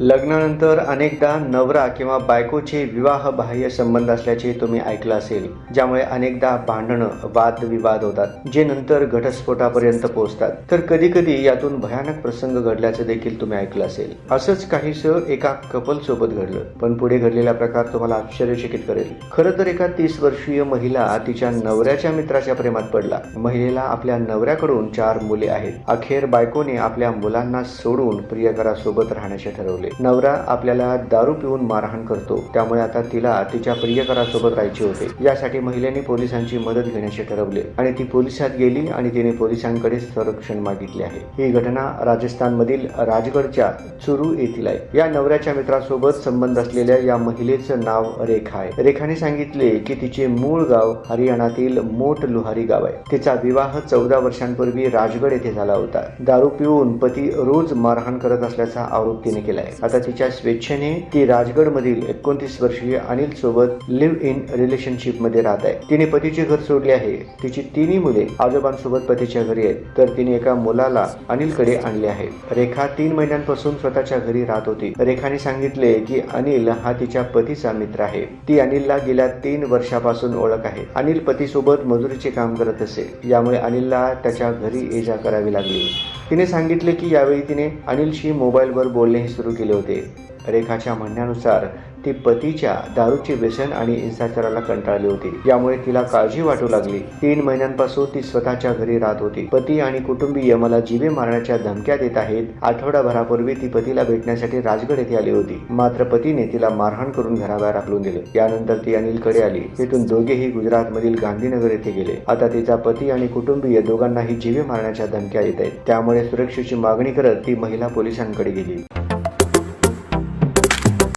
लग्नानंतर अनेकदा नवरा किंवा बायकोचे विवाह बाह्य संबंध असल्याचे तुम्ही ऐकलं असेल ज्यामुळे अनेकदा भांडणं वादविवाद होतात जे नंतर घटस्फोटापर्यंत पोहोचतात. तर कधी कधी यातून भयानक प्रसंग घडल्याचं देखील तुम्ही ऐकलं असेल. असंच काहीसं एका कपल सोबत घडलं पण पुढे घडलेला प्रकार तुम्हाला आश्चर्यचकित करेल. खरं तर एका तीस वर्षीय महिला तिच्या नवऱ्याच्या मित्राच्या प्रेमात पडला. महिलेला आपल्या नवऱ्याकडून चार मुले आहेत. अखेर बायकोने आपल्या मुलांना सोडून प्रियकरासोबत राहण्याचे ठरवले. नवरा आपल्याला दारू पिऊन मारहाण करतो. त्यामुळे आता तिला तिच्या प्रियकरासोबत राहायचे होते. यासाठी महिलेने पोलिसांची मदत घेण्याचे ठरवले आणि ती पोलिसात गेली आणि तिने पोलिसांकडे संरक्षण मागितले आहे. ही घटना राजस्थानमधील राजगडच्या चुरू येथील आहे. या नवऱ्याच्या मित्रासोबत संबंध असलेल्या या महिलेचं नाव रेखा आहे. रेखाने सांगितले की तिचे मूळ गाव हरियाणातील मोठ लोहारी गाव आहे. तिचा विवाह चौदा वर्षांपूर्वी राजगड येथे झाला होता. दारू पिऊन पती रोज मारहाण करत असल्याचा आरोप तिने केला आहे. आता तिच्या स्वेच्छेने ती राजगड मधील एकोणतीस वर्षीय अनिल सोबत लिव्ह इन रिलेशनशिपमध्ये राहत आहे. तिने पतीचे घर सोडले आहे. तिची तिन्ही मुले आजोबांसोबत पतीच्या घरी आहेत. तर तिने एका मुलाला अनिलकडे आणले आहे. रेखा तीन महिन्यांपासून स्वतःच्या घरी राहत होती. रेखाने सांगितले की अनिल हा तिच्या पतीचा मित्र आहे. ती अनिलला गेल्या तीन वर्षापासून ओळख आहे. अनिल पतीसोबत मजुरीचे काम करत असे. यामुळे अनिलला त्याच्या घरी ये जा करावी लागली. तिने सांगितले की यावेळी तिने अनिलशी मोबाईलवर बोलणेही सुरू केले होते. रेखाच्या म्हणण्यानुसार ती पतीच्या दारूचे व्यसन आणि हिंसाचाराला कंटाळली होती. यामुळे तिला काळजी वाटू लागली. तीन महिन्यांपासून ती स्वतःच्या घरी राहत होती. पती आणि कुटुंबीय मला जीवे मारण्याच्या धमक्या देत आहेत. आठवडाभरापूर्वी ती पतीला भेटण्यासाठी राजगड येथे आली होती. मात्र पतीने तिला मारहाण करून घराबाहेर हाकलून दिले. यानंतर ती अनिलकडे आली. तिथून दोघेही गुजरातमधील गांधीनगर येथे गेले. आता तिचा पती आणि कुटुंबीय दोघांनाही जीवे मारण्याच्या धमक्या येत आहेत. त्यामुळे सुरक्षेची मागणी करत ती महिला पोलिसांकडे गेली.